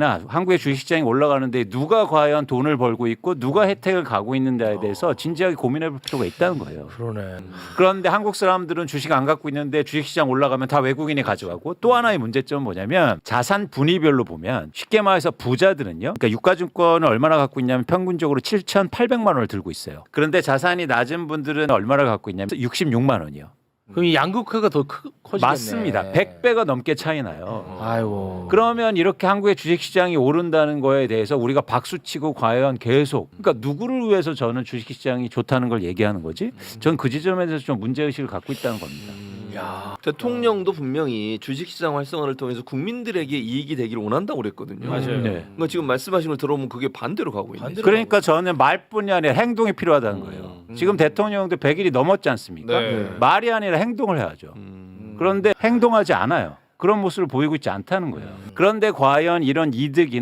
나 한국의 주식시장이 올라가는데 누가 과연 돈을 벌고 있고 누가 혜택을 가고 있는데에 대해서 진지하게 고민해 볼 필요가 있다는 거예요. 그러네. 그런데 한국 사람들은 주식 안 갖고 있는데 주식시장 올라가면 다 외국인이 가져가고 또 하나의 문제점은 뭐냐면 자산 분위별로 보면 쉽게 말해서 부자들은요. 그러니까 유가증권을 얼마나 갖고 있냐면 평균적으로 7,800만 원을 들고 있어요. 그런데 자산이 낮은 분들은 얼마를 갖고 있냐면 66만 원이요. 그럼 이 양극화가 더 크, 커지겠네. 맞습니다. 100배가 넘게 차이 나요. 아이고. 그러면 이렇게 한국의 주식 시장이 오른다는 거에 대해서 우리가 박수치고 과연 계속 그러니까 누구를 위해서 저는 주식 시장이 좋다는 걸 얘기하는 거지? 전 그 지점에서 좀 문제 의식을 갖고 있다는 겁니다. 야. 대통령도 분명히 주식시장 활성화를 통해서 국민들에게 이익이 되기를 원한다고 그랬거든요. 맞아요. 네. 그러니까 지금 말씀하신 걸 들어보면 그게 반대로 가고 있네. 반대로 그러니까 저는 말뿐이 아니라 행동이 필요하다는 거예요. 지금 대통령도 100일이 넘었지 않습니까? 네. 말이 아니라 행동을 해야죠. 음. 그런데 행동하지 않아요. 그런 모습을 보이고 있지 않다는 거예요. 그런데 과연 이런 이득이